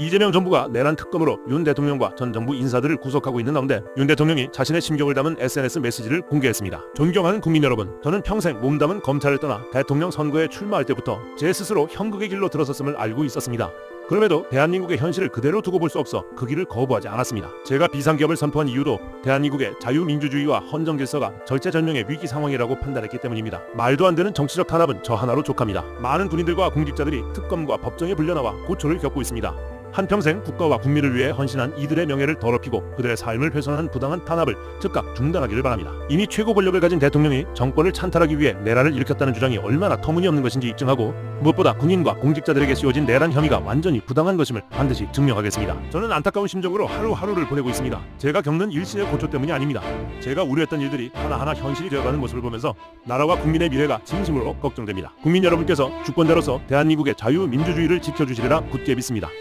이재명 정부가 내란 특검으로 윤 대통령과 전 정부 인사들을 구속하고 있는 가운데 윤 대통령이 자신의 심경을 담은 SNS 메시지를 공개했습니다. 존경하는 국민 여러분, 저는 평생 몸담은 검찰을 떠나 대통령 선거에 출마할 때부터 제 스스로 형극의 길로 들어섰음을 알고 있었습니다. 그럼에도 대한민국의 현실을 그대로 두고 볼 수 없어 그 길을 거부하지 않았습니다. 제가 비상기업을 선포한 이유도 대한민국의 자유민주주의와 헌정 질서가 절체절명의 위기 상황이라고 판단했기 때문입니다. 말도 안 되는 정치적 탄압은 저 하나로 족합니다. 많은 군인들과 공직자들이 특검과 법정에 불려나와 고초를 겪고 있습니다. 한평생 국가와 국민을 위해 헌신한 이들의 명예를 더럽히고 그들의 삶을 훼손한 부당한 탄압을 즉각 중단하기를 바랍니다. 이미 최고 권력을 가진 대통령이 정권을 찬탈하기 위해 내란을 일으켰다는 주장이 얼마나 터무니없는 것인지 입증하고 무엇보다 군인과 공직자들에게 씌워진 내란 혐의가 완전히 부당한 것임을 반드시 증명하겠습니다. 저는 안타까운 심정으로 하루하루를 보내고 있습니다. 제가 겪는 일시의 고초 때문이 아닙니다. 제가 우려했던 일들이 하나하나 현실이 되어가는 모습을 보면서 나라와 국민의 미래가 진심으로 걱정됩니다. 국민 여러분께서 주권자로서 대한민국의 자유민주주의를 지켜주시리라 굳게 믿습니다.